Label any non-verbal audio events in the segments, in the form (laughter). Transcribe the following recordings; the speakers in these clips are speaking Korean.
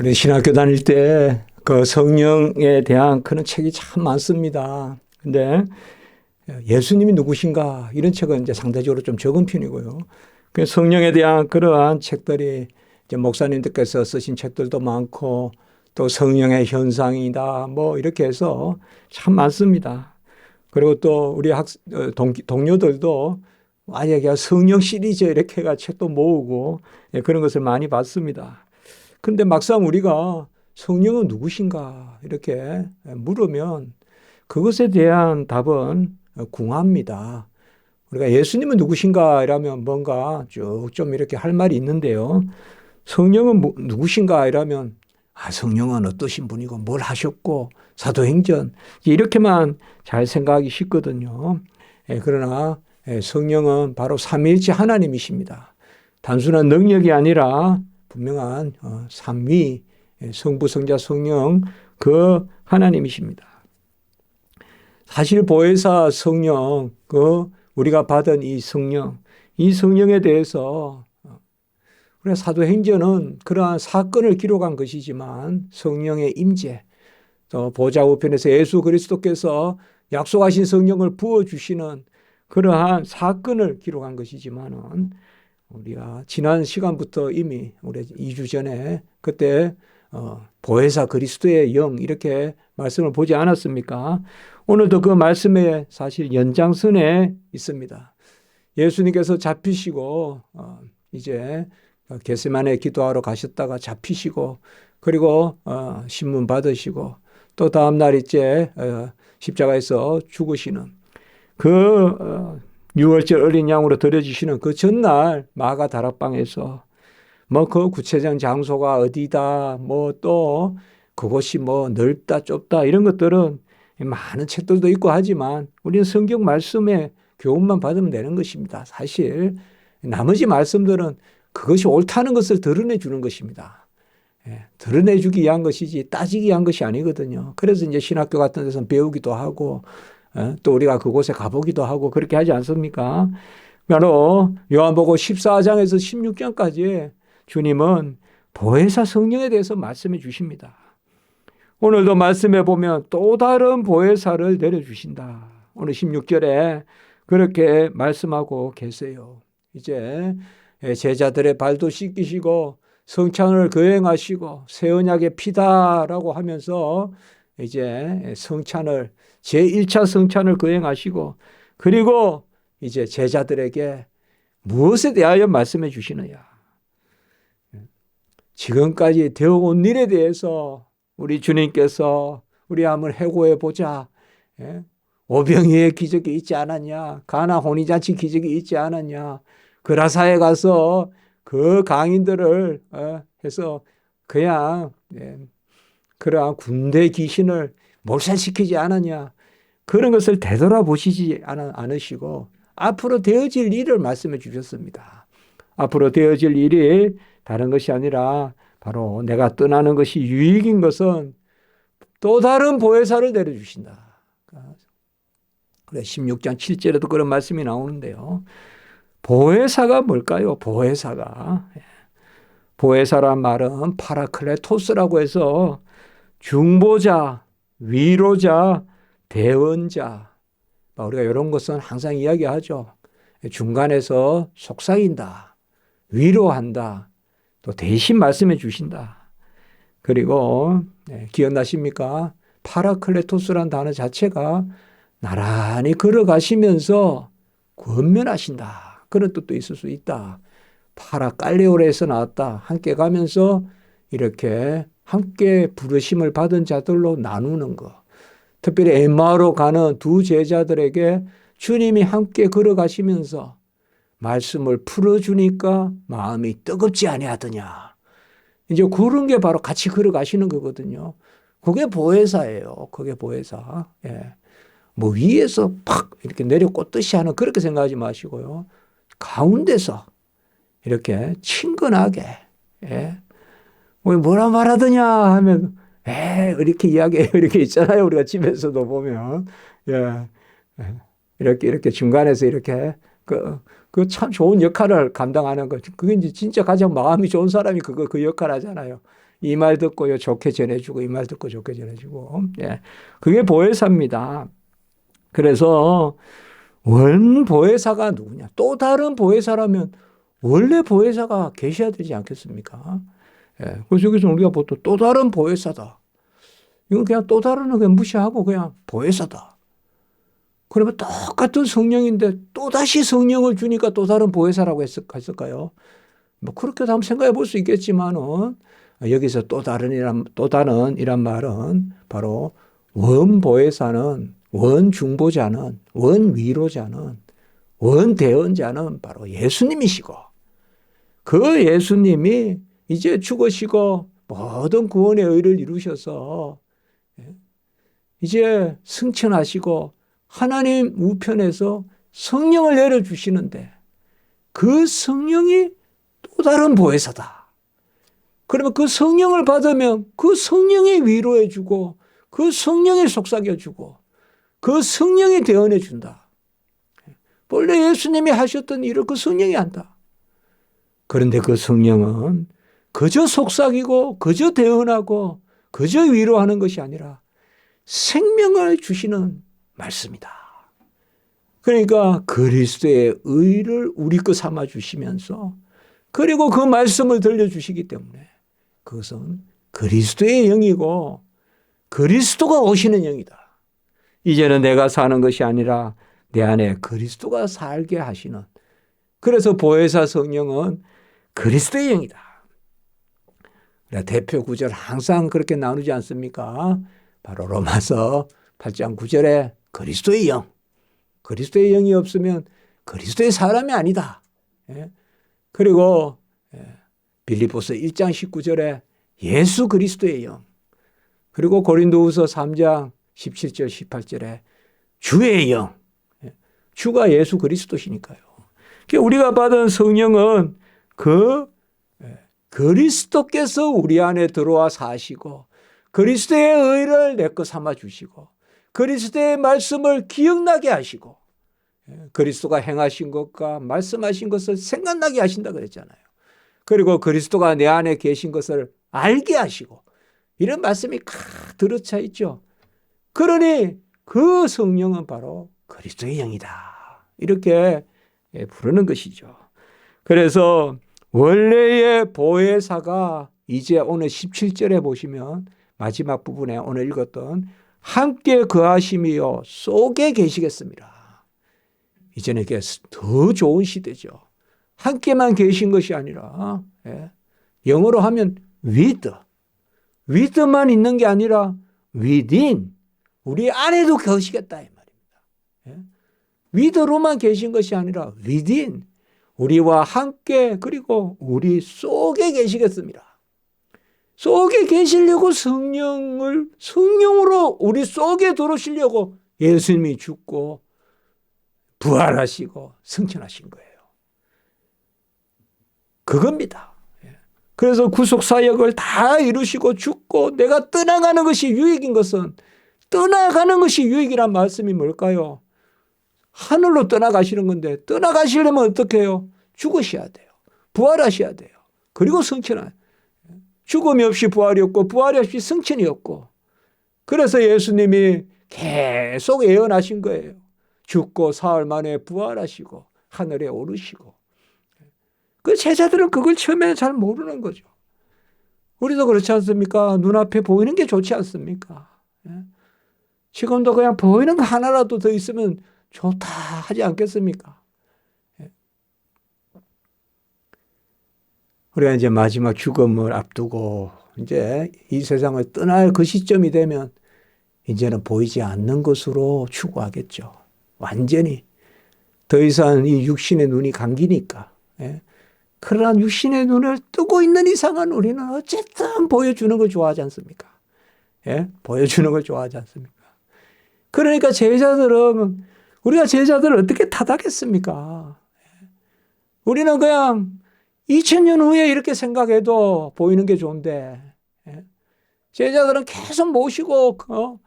우리 신학교 다닐 때 그 성령에 대한 그런 책이 참 많습니다. 근데 예수님이 누구신가 이런 책은 이제 상대적으로 좀 적은 편이고요. 그 성령에 대한 그러한 책들이 이제 목사님들께서 쓰신 책들도 많고 또 성령의 현상이다 뭐 이렇게 해서 참 많습니다. 그리고 또 우리 학 어, 동, 동료들도 만약에 성령 시리즈 이렇게 해가 책도 모으고 예, 그런 것을 많이 봤습니다. 근데 막상 우리가 성령은 누구신가 이렇게 물으면 그것에 대한 답은 궁합니다. 우리가 예수님은 누구신가 이라면 뭔가 쭉 좀 이렇게 할 말이 있는데요. 성령은 뭐, 누구신가 이라면 아, 성령은 어떠신 분이고 뭘 하셨고 사도행전 이렇게만 잘 생각하기 쉽거든요. 예, 그러나 예, 성령은 바로 삼위일체 하나님이십니다. 단순한 능력이 아니라 분명한 어, 삼위 예, 성부, 성자, 성령 그 하나님이십니다. 사실 보혜사 성령 그 우리가 받은 이 성령 이 성령에 대해서 어, 우리가 사도행전은 그러한 사건을 기록한 것이지만 성령의 임재 또 보좌 우편에서 예수 그리스도께서 약속하신 성령을 부어 주시는 그러한 사건을 기록한 것이지만은 우리가 지난 시간부터 이미 우리 2주 전에 그때 어, 보혜사 그리스도의 영 이렇게 말씀을 보지 않았습니까? 오늘도 그 말씀의 사실 연장선에 있습니다. 예수님께서 잡히시고 어, 이제 게세만에 기도하러 가셨다가 잡히시고 그리고 어, 신문 받으시고 또 다음 날 이제 어, 십자가에서 죽으시는 그 어, 유월절 어린 양으로 드려주시는 그 전날 마가 다락방에서 뭐 그 구체적 장소가 어디다 뭐 또 그곳이 뭐 넓다 좁다 이런 것들은 많은 책들도 있고 하지만 우리는 성경 말씀에 교훈만 받으면 되는 것입니다. 사실 나머지 말씀들은 그것이 옳다는 것을 드러내 주는 것입니다. 예, 드러내 주기 위한 것이지 따지기 위한 것이 아니거든요. 그래서 이제 신학교 같은 데서 배우기도 하고 예, 또 우리가 그곳에 가보기도 하고 그렇게 하지 않습니까? 바로 요한복음 14장에서 16장까지 주님은 보혜사 성령에 대해서 말씀해 주십니다. 오늘도 말씀해 보면 또 다른 보혜사를 내려주신다. 오늘 16절에 그렇게 말씀하고 계세요. 이제 제자들의 발도 씻기시고 성찬을 거행하시고 새 언약의 피다라고 하면서 이제 성찬을 제1차 성찬을 거행하시고 그리고 이제 제자들에게 무엇에 대하여 말씀해 주시느냐. 지금까지 되어온 일에 대해서 우리 주님께서 우리 한번 해고해 보자. 예? 오병이의 기적이 있지 않았냐? 가나 혼인잔치 기적이 있지 않았냐? 그라사에 가서 그 강인들을 어, 해서 그냥 예, 그러한 군대 귀신을 몰살시키지 않았냐? 그런 것을 되돌아보시지 않으시고 앞으로 되어질 일을 말씀해 주셨습니다. 앞으로 되어질 일이 다른 것이 아니라 바로 내가 떠나는 것이 유익인 것은 또 다른 보혜사를 내려주신다. 그래 16장 7절에도 그런 말씀이 나오는데요. 보혜사가 뭘까요? 보혜사가 보혜사란 말은 파라클레토스라고 해서 중보자, 위로자, 대원자. 우리가 이런 것은 항상 이야기하죠. 중간에서 속삭인다. 위로한다. 또 대신 말씀해 주신다. 그리고 네, 기억나십니까? 파라클레토스란 단어 자체가 나란히 걸어가시면서 권면하신다. 그런 뜻도 있을 수 있다. 파라칼레오레에서 나왔다. 함께 가면서 이렇게 함께 부르심을 받은 자들로 나누는 것. 특별히 엠마로 가는 두 제자들에게 주님이 함께 걸어가시면서 말씀을 풀어주니까 마음이 뜨겁지 아니하더냐. 이제 그런 게 바로 같이 걸어가시는 거거든요. 그게 보혜사예요. 그게 보혜사. 예. 뭐 위에서 팍 이렇게 내려 꽂듯이 하는 그렇게 생각하지 마시고요. 가운데서 이렇게 친근하게, 예. 뭐 뭐라 말하더냐 하면 에 이렇게 이야기해요. (laughs) 이렇게 있잖아요. 우리가 집에서도 보면. 예. 이렇게, 이렇게 중간에서 이렇게 그, 그 참 좋은 역할을 감당하는 거. 그게 이제 진짜 가장 마음이 좋은 사람이 그거, 그 역할 하잖아요. 이 말 듣고요 좋게 전해주고 이 말 듣고 좋게 전해주고 예 그게 보혜사입니다. 그래서 원 보혜사가 누구냐? 또 다른 보혜사라면 원래 보혜사가 계셔야 되지 않겠습니까? 예. 그래서 여기서 우리가 보통 또 다른 보혜사다. 이건 그냥 또 다른 그냥 무시하고 그냥 보혜사다. 그러면 똑같은 성령인데 또다시 성령을 주니까 또 다른 보혜사라고 했을까요? 뭐 그렇게도 한번 생각해 볼 수 있겠지만은 여기서 또 다른 이란 또 다른 이란 말은 바로 원보혜사는 원중보자는 원위로자는 원대언자는 바로 예수님이시고 그 예수님이 이제 죽으시고 모든 구원의 의를 이루셔서 예, 이제 승천하시고 하나님 우편에서 성령을 내려주시는데 그 성령이 또 다른 보혜사다. 그러면 그 성령을 받으면 그 성령이 위로해주고 그 성령이 속삭여주고 그 성령이 대언해준다. 원래 예수님이 하셨던 일을 그 성령이 한다. 그런데 그 성령은 그저 속삭이고 그저 대언하고 그저 위로하는 것이 아니라 생명을 주시는 말씀이다. 그러니까 그리스도의 의를 우리 거 삼아 주시면서 그리고 그 말씀을 들려주시기 때문에 그것은 그리스도의 영이고 그리스도가 오시는 영이다. 이제는 내가 사는 것이 아니라 내 안에 그리스도가 살게 하시는 그래서 보혜사 성령은 그리스도의 영이다. 대표 구절 항상 그렇게 나누지 않습니까? 바로 로마서 8장 9절에 그리스도의 영. 그리스도의 영이 없으면 그리스도의 사람이 아니다. 예? 그리고 예, 빌리포스 1장 19절에 예수 그리스도의 영. 그리고 고린도후서 3장 17절 18절에 주의 영. 예, 주가 예수 그리스도시니까요. 그러니까 우리가 받은 성령은 그 그리스도께서 우리 안에 들어와 사시고 그리스도의 의를 내 것 삼아 주시고 그리스도의 말씀을 기억나게 하시고 예, 그리스도가 행하신 것과 말씀하신 것을 생각나게 하신다 그랬잖아요. 그리고 그리스도가 내 안에 계신 것을 알게 하시고 이런 말씀이 칵 들어차 있죠. 그러니 그 성령은 바로 그리스도의 영이다. 이렇게 예, 부르는 것이죠. 그래서 원래의 보혜사가 이제 오늘 17절에 보시면 마지막 부분에 오늘 읽었던 함께 그하심이요 속에 계시겠습니다. 이제는 이게 더 좋은 시대죠. 함께만 계신 것이 아니라 예. 영어로 하면 with, with만 있는 게 아니라 within, 우리 안에도 계시겠다 이 말입니다. 예. with로만 계신 것이 아니라 within, 우리와 함께 그리고 우리 속에 계시겠습니다. 속에 계시려고 성령을 성령으로 우리 속에 들어오시려고 예수님이 죽고 부활하시고 승천하신 거예요. 그겁니다. 예. 그래서 구속 사역을 다 이루시고 죽고 내가 떠나가는 것이 유익인 것은 떠나가는 것이 유익이란 말씀이 뭘까요? 하늘로 떠나가시는 건데 떠나가시려면 어떻게 해요? 죽으셔야 돼요. 부활하셔야 돼요. 그리고 승천하 죽음이 없이 부활이 없고 부활이 없이 승천이 없고 그래서 예수님이 계속 예언하신 거예요. 죽고 사흘 만에 부활하시고 하늘에 오르시고 그 제자들은 그걸 처음에 잘 모르는 거죠. 우리도 그렇지 않습니까? 눈앞에 보이는 게 좋지 않습니까? 예? 지금도 그냥 보이는 거 하나라도 더 있으면 좋다 하지 않겠습니까? 예. 우리가 이제 마지막 죽음을 앞두고 이제 이 세상을 떠날 그 시점이 되면 이제는 보이지 않는 것으로 추구하겠죠. 완전히. 더 이상 이 육신의 눈이 감기니까. 예. 그러나 육신의 눈을 뜨고 있는 이상은 우리는 어쨌든 보여주는 걸 좋아하지 않습니까? 예? 보여주는 걸 좋아하지 않습니까? 그러니까 제자들은 우리가 제자들을 어떻게 타닥했습니까? 우리는 그냥 2000년 후에 이렇게 생각해도 보이는 게 좋은데 예? 제자들은 계속 모시고 어?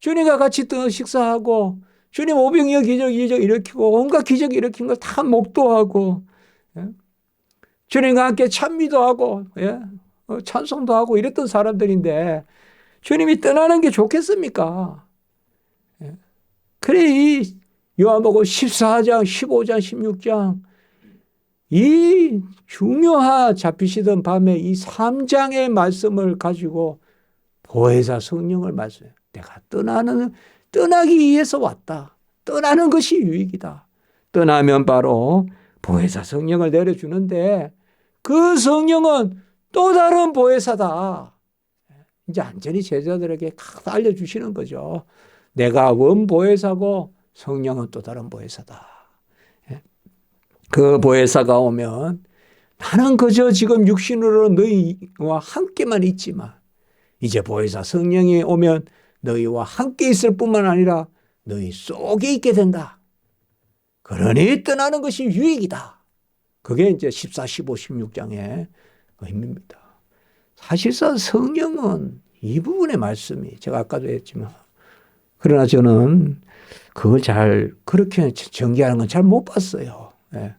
주님과 같이 또 식사하고 주님 오병이어 기적 기적 일으키고 온갖 기적 일으킨 걸 다 목도하고 예? 주님과 함께 찬미도 하고 예? 어, 찬송도 하고 이랬던 사람들인데 주님이 떠나는 게 좋겠습니까? 예. 그래 이 요한복음 14장, 15장, 16장 이 중요한 잡히시던 밤에 이 3장의 말씀을 가지고 보혜사 성령을 말씀해. 내가 떠나는 떠나기 위해서 왔다. 떠나는 것이 유익이다. 떠나면 바로 보혜사 성령을 내려주는데 그 성령은 또 다른 보혜사다. 이제 완전히 제자들에게 각 알려주시는 거죠. 내가 원 보혜사고 성령은 또 다른 보혜사다. 예. 그 보혜사가 오면 나는 그저 지금 육신으로 너희와 함께만 있지만 이제 보혜사 성령이 오면 너희와 함께 있을 뿐만 아니라 너희 속에 있게 된다. 그러니 떠나는 것이 유익이다. 그게 이제 14, 15, 16장의 의미입니다. 사실상 성령은 이 부분의 말씀이 제가 아까도 했지만 그러나 저는 그걸 잘 그렇게 전개하는 건 잘 못 봤어요. 예.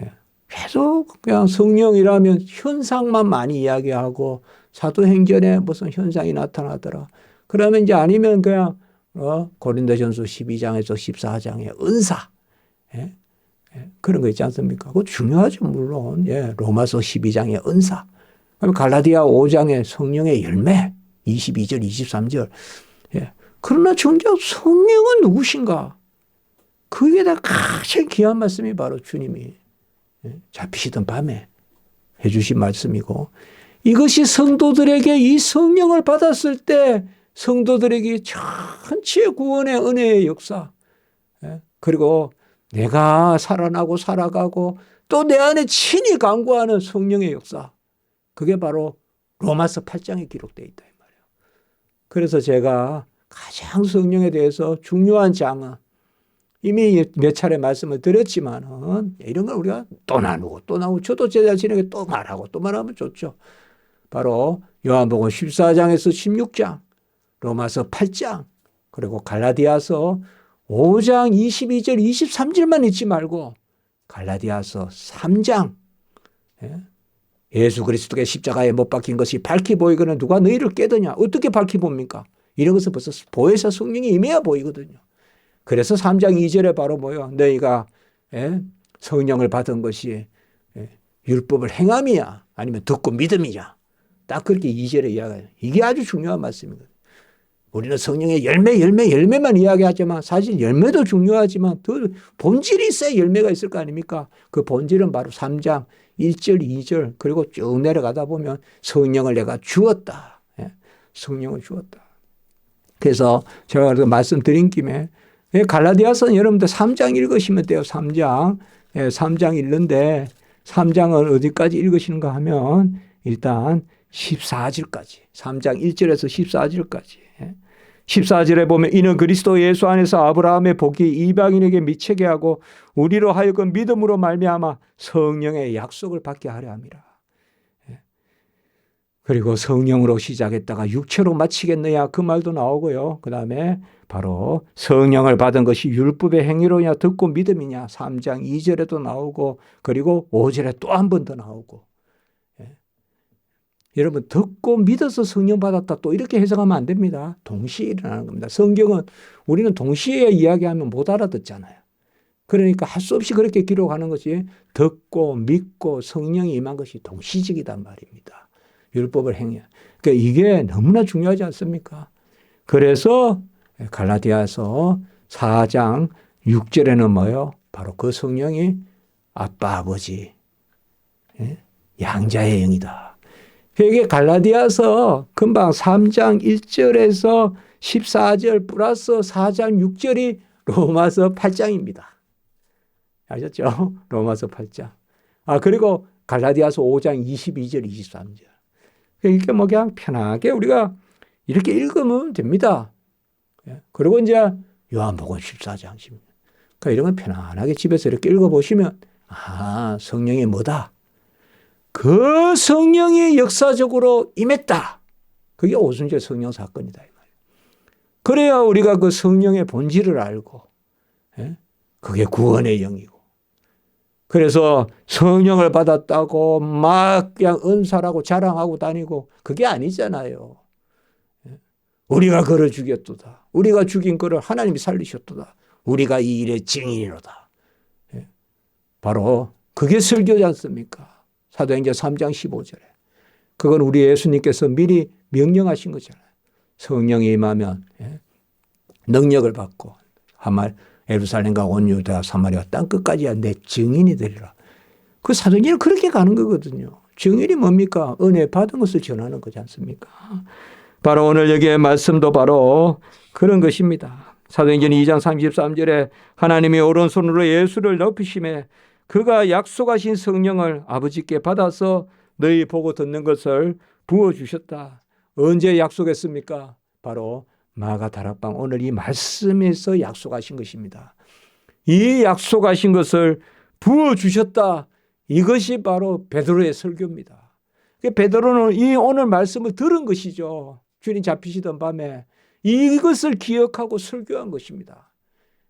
예. 계속 그냥 성령이라면 현상만 많이 이야기하고 사도행전에 무슨 현상이 나타나더라. 그러면 이제 아니면 그냥 어, 고린도전서 12장에서 14장의 은사 예? 예? 그런 거 있지 않습니까? 그거 중요하죠 물론 예, 로마서 12장의 은사 갈라디아 5장의 성령의 열매 22절 23절 예. 그러나 정작 성령은 누구신가? 그게 다 가장 귀한 말씀이 바로 주님이 예, 잡히시던 밤에 해주신 말씀이고 이것이 성도들에게 이 성령을 받았을 때 성도들에게 전체 구원의 은혜의 역사 예, 그리고 내가 살아나고 살아가고 또 내 안에 친히 강구하는 성령의 역사 그게 바로 로마서 8장에 기록되어 있다 이 말이에요. 그래서 제가 가장 성령에 대해서 중요한 장은 이미 몇 차례 말씀을 드렸지만은 이런 걸 우리가 또 나누고 또 나누고 저도 제 자신에게 또 말하고 또 말하면 좋죠. 바로 요한복음 14장에서 16장, 로마서 8장, 그리고 갈라디아서 5장 22절 23절만 잊지 말고 갈라디아서 3장 예? 예수 그리스도의 십자가에 못 박힌 것이 밝히 보이거든 누가 너희를 깨드냐 어떻게 밝히 봅니까 이런 것은 벌써 보혜사 성령이 임해야 보이거든요 그래서 3장 2절에 바로 뭐요 너희가 예? 성령을 받은 것이 예? 율법을 행함이야 아니면 듣고 믿음이냐 딱 그렇게 2절에 이야기해요 이게 아주 중요한 말씀이거든요 우리는 성령의 열매, 열매, 열매만 이야기하지만 사실 열매도 중요하지만 더 본질이 있어야 열매가 있을 거 아닙니까? 그 본질은 바로 3장 1절, 2절 그리고 쭉 내려가다 보면 성령을 내가 주었다. 예? 성령을 주었다. 그래서 제가 말씀드린 김에 예, 갈라디아서는 여러분들 3장 읽으시면 돼요. 3장. 예, 3장 읽는데 3장을 어디까지 읽으시는가 하면 일단 14절까지. 3장 1절에서 14절까지. 14절에 보면 이는 그리스도 예수 안에서 아브라함의 복이 이방인에게 미치게 하고 우리로 하여금 믿음으로 말미암아 성령의 약속을 받게 하려 함이라. 예. 그리고 성령으로 시작했다가 육체로 마치겠느냐 그 말도 나오고요. 그 다음에 바로 성령을 받은 것이 율법의 행위로냐 듣고 믿음이냐 3장 2절에도 나오고 그리고 5절에 또 한 번 더 나오고 여러분 듣고 믿어서 성령 받았다 또 이렇게 해석하면 안 됩니다. 동시에 일어나는 겁니다. 성경은 우리는 동시에 이야기하면 못 알아듣잖아요. 그러니까 할 수 없이 그렇게 기록하는 것이 듣고 믿고 성령이 임한 것이 동시직이단 말입니다. 율법을 행해. 그러니까 이게 너무나 중요하지 않습니까? 그래서 갈라디아서 4장 6절에는 뭐요? 바로 그 성령이 아빠 아버지 예? 양자의 영이다. 이게 갈라디아서 금방 3장 1절에서 14절 플러스 4장 6절이 로마서 8장입니다. 아셨죠? 로마서 8장. 아, 그리고 갈라디아서 5장 22절, 23절. 이렇게 뭐 그냥 편하게 우리가 이렇게 읽으면 됩니다. 예. 그리고 이제 요한복음 14장, 16장. 그러니까 이런 건 편안하게 집에서 이렇게 읽어보시면, 아, 성령이 뭐다. 그 성령이 역사적으로 임했다. 그게 오순절 성령 사건이다. 그래야 우리가 그 성령의 본질을 알고, 예? 그게 구원의 영이고, 그래서 성령을 받았다고 막 그냥 은사라고 자랑하고 다니고 그게 아니잖아요. 예. 우리가 그를 죽였도다. 우리가 죽인 그를 하나님이 살리셨도다. 우리가 이 일의 증인이로다. 예. 바로 그게 설교지 않습니까? 사도행전 3장 15절에. 그건 우리 예수님께서 미리 명령하신 거잖아요. 성령이 임하면 예. 능력을 받고 한말 예루살렘과 온 유다 사마리아 땅 끝까지 내 증인이 되리라. 그 사도행전은 그렇게 가는 거거든요. 증인이 뭡니까? 은혜 받은 것을 전하는 거지 않습니까? 바로 오늘 여기에 말씀도 바로 그런 것입니다. 사도행전 2장 33절에 하나님이 오른손으로 예수를 높이심에 그가 약속하신 성령을 아버지께 받아서 너희 보고 듣는 것을 부어 주셨다. 언제 약속했습니까? 바로 마가 다락방 오늘 이 말씀에서 약속하신 것입니다. 이 약속하신 것을 부어 주셨다. 이것이 바로 베드로의 설교입니다. 베드로는 이 오늘 말씀을 들은 것이죠. 주님 잡히시던 밤에 이것을 기억하고 설교한 것입니다.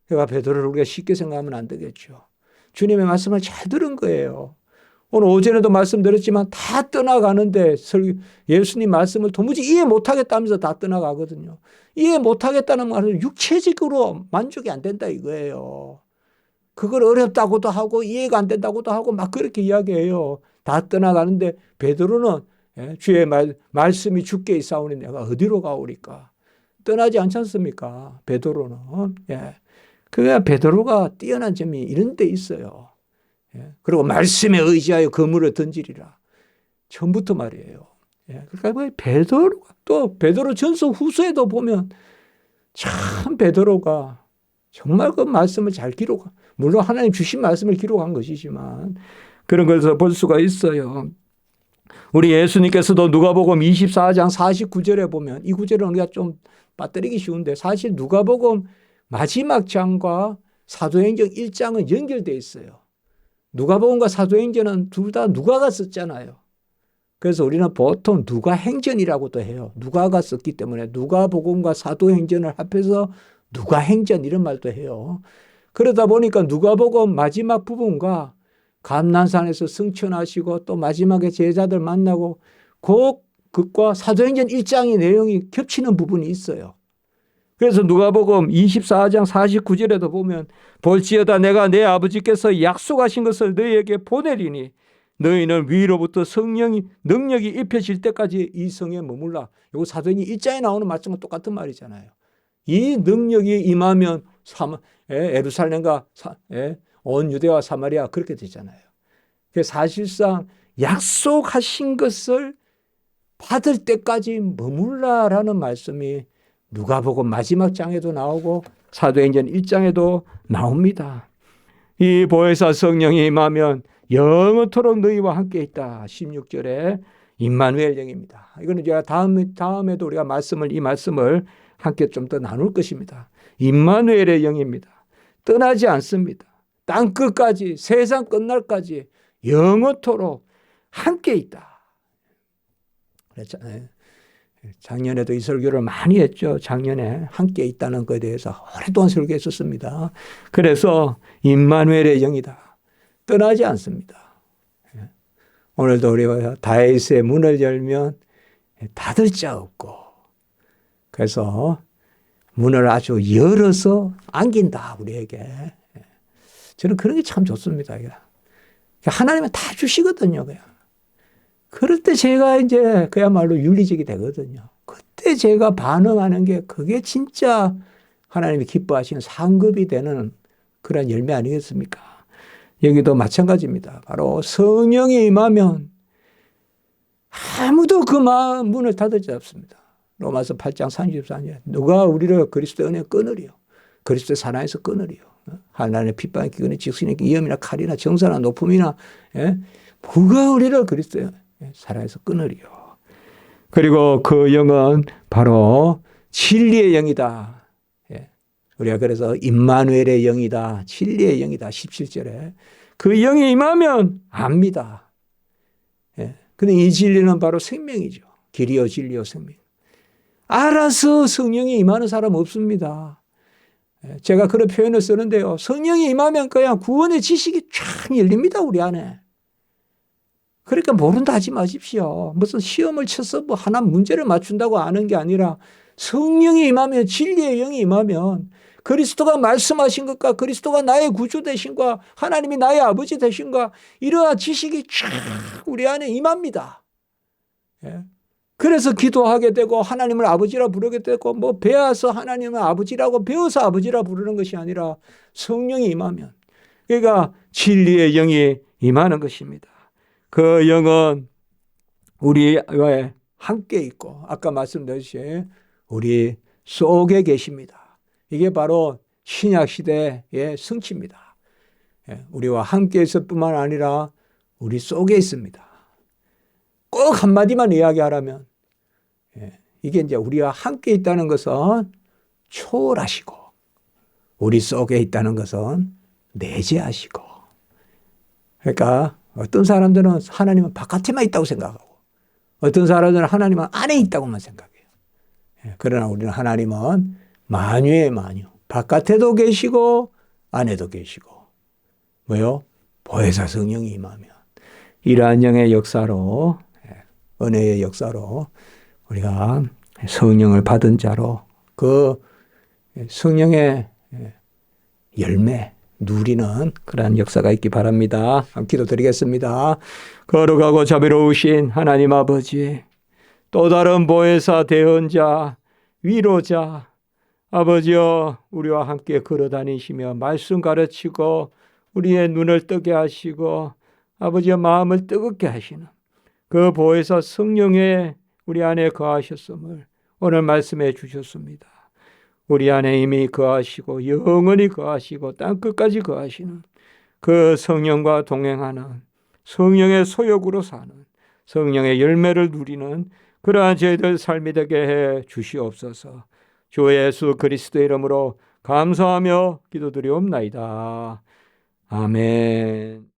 그러니까 베드로를 우리가 쉽게 생각하면 안 되겠죠. 주님의 말씀을 잘 들은 거예요. 오늘 오전에도 말씀드렸지만 다 떠나가는데 예수님 말씀을 도무지 이해 못하겠다면서 다 떠나가거든요. 이해 못하겠다는 말은 육체적으로 만족이 안 된다 이거예요. 그걸 어렵다고도 하고 이해가 안 된다고도 하고 막 그렇게 이야기해요. 다 떠나가는데 베드로는 예, 주의 말, 말씀이 죽게 있사오니 내가 어디로 가오리까? 떠나지 않지 않습니까? 베드로는. 예. 그게 베드로가 뛰어난 점이 이런 데 있어요. 예. 그리고 말씀에 의지하여 그물을 던지리라. 처음부터 말이에요. 예. 그러니까 뭐 베드로 또 베드로 전서 후서에도 보면 참 베드로가 정말 그 말씀을 잘 기록, 물론 하나님 주신 말씀을 기록한 것이지만 그런 것을 볼 수가 있어요. 우리 예수님께서도 누가복음 24장 49절에 보면 이 구절은 우리가 좀 빠뜨리기 쉬운데 사실 누가복음 마지막 장과 사도행전 1장은 연결되어 있어요. 누가복음과 사도행전은 둘 다 누가가 썼잖아요. 그래서 우리는 보통 누가 행전이라고도 해요. 누가가 썼기 때문에 누가복음과 사도행전을 합해서 누가 행전 이런 말도 해요. 그러다 보니까 누가복음 마지막 부분과 감난산에서 승천하시고 또 마지막에 제자들 만나고 그 그과 사도행전 1장의 내용이 겹치는 부분이 있어요. 그래서 누가복음 24장 49절에도 보면 볼지어다 내가 내 아버지께서 약속하신 것을 너희에게 보내리니 너희는 위로부터 성령이 능력이 입혀질 때까지 이 성에 머물라. 이거 사도행전 1장에 나오는 말씀과 똑같은 말이잖아요. 이 능력이 임하면 사마, 에, 에루살렘과 사, 에, 온 유대와 사마리아 그렇게 되잖아요. 사실상 약속하신 것을 받을 때까지 머물라라는 말씀이 누가복음 마지막 장에도 나오고 사도행전 1장에도 나옵니다. 이 보혜사 성령이 임하면 영원토록 너희와 함께 있다. 16절에 임마누엘 영입니다. 이거는 제가 다음 다음에도 우리가 말씀을 이 말씀을 함께 좀 더 나눌 것입니다. 임마누엘의 영입니다. 떠나지 않습니다. 땅 끝까지 세상 끝날까지 영원토록 함께 있다. 그랬잖아요. 작년에도 이 설교를 많이 했죠. 작년에 함께 있다는 것에 대해서 오랫동안 설교했었습니다. 그래서 임마누엘의 영이다. 떠나지 않습니다. 예. 오늘도 우리가 다윗의 문을 열면 닫을 자 없고 그래서 문을 아주 열어서 안긴다 우리에게. 예. 저는 그런 게 참 좋습니다. 하나님은 다 주시거든요. 그냥. 그럴 때 제가 이제 그야말로 윤리적이 되거든요. 그때 제가 반응하는 게 그게 진짜 하나님이 기뻐하시는 상급이 되는 그런 열매 아니겠습니까? 여기도 마찬가지입니다. 바로 성령이 임하면 아무도 그 마음 문을 닫을지 없습니다. 로마서 8장 34절. 누가 우리를 그리스도의 은혜 끊으리요? 그리스도의 사랑에서 끊으리요? 하나님의 핍박의 기근에 직순의 위험이나 칼이나 정사나 높음이나 예? 누가 우리를 그리스도의 사랑에서 끊으리요. 그리고 그 영은 바로 진리의 영이다. 예. 우리가 그래서 임마누엘의 영이다. 진리의 영이다. 17절에. 그 영이 임하면 압니다. 예. 근데 이 진리는 바로 생명이죠. 길이요 진리요 생명. 알아서 성령이 임하는 사람 없습니다. 예, 제가 그런 표현을 쓰는데요. 성령이 임하면 그냥 구원의 지식이 쫙 열립니다, 우리 안에. 그러니까 모른다 하지 마십시오. 무슨 시험을 쳐서 뭐 하나 문제를 맞춘다고 아는 게 아니라 성령이 임하면 진리의 영이 임하면 그리스도가 말씀하신 것과 그리스도가 나의 구주 되신과 하나님이 나의 아버지 되신과 이러한 지식이 쫙 우리 안에 임합니다. 예. 그래서 기도하게 되고 하나님을 아버지라 부르게 되고 뭐 배워서 하나님을 아버지라고 배워서 아버지라 부르는 것이 아니라 성령이 임하면 그러니까 진리의 영이 임하는 것입니다. 그 영은 우리와 함께 있고 아까 말씀드렸듯이 우리 속에 계십니다. 이게 바로 신약 시대의 성취입니다. 예, 우리와 함께 있을 뿐만 아니라 우리 속에 있습니다. 꼭 한마디만 이야기하라면 예, 이게 이제 우리와 함께 있다는 것은 초월하시고 우리 속에 있다는 것은 내재하시고 그러니까 어떤 사람들은 하나님은 바깥에만 있다고 생각하고 어떤 사람들은 하나님은 안에 있다고만 생각해요. 예, 그러나 우리는 하나님은 만유의 만유 바깥에도 계시고 안에도 계시고 뭐요? 보혜사 성령이 임하면 이러한 영의 역사로 예, 은혜의 역사로 우리가 성령을 받은 자로 그 성령의 열매 누리는 그러한 역사가 있기 바랍니다. 기도드리겠습니다. 거룩하고 자비로우신 하나님 아버지 또 다른 보혜사 대언자 위로자 아버지여 우리와 함께 걸어 다니시며 말씀 가르치고 우리의 눈을 뜨게 하시고 아버지의 마음을 뜨겁게 하시는 그 보혜사 성령의 우리 안에 거하셨음을 오늘 말씀해 주셨습니다. 우리 안에 이미 거하시고 영원히 거하시고 땅 끝까지 거하시는 그 성령과 동행하는 성령의 소욕으로 사는 성령의 열매를 누리는 그러한 저희들 삶이 되게 해 주시옵소서. 주 예수 그리스도의 이름으로 감사하며 기도드리옵나이다. 아멘.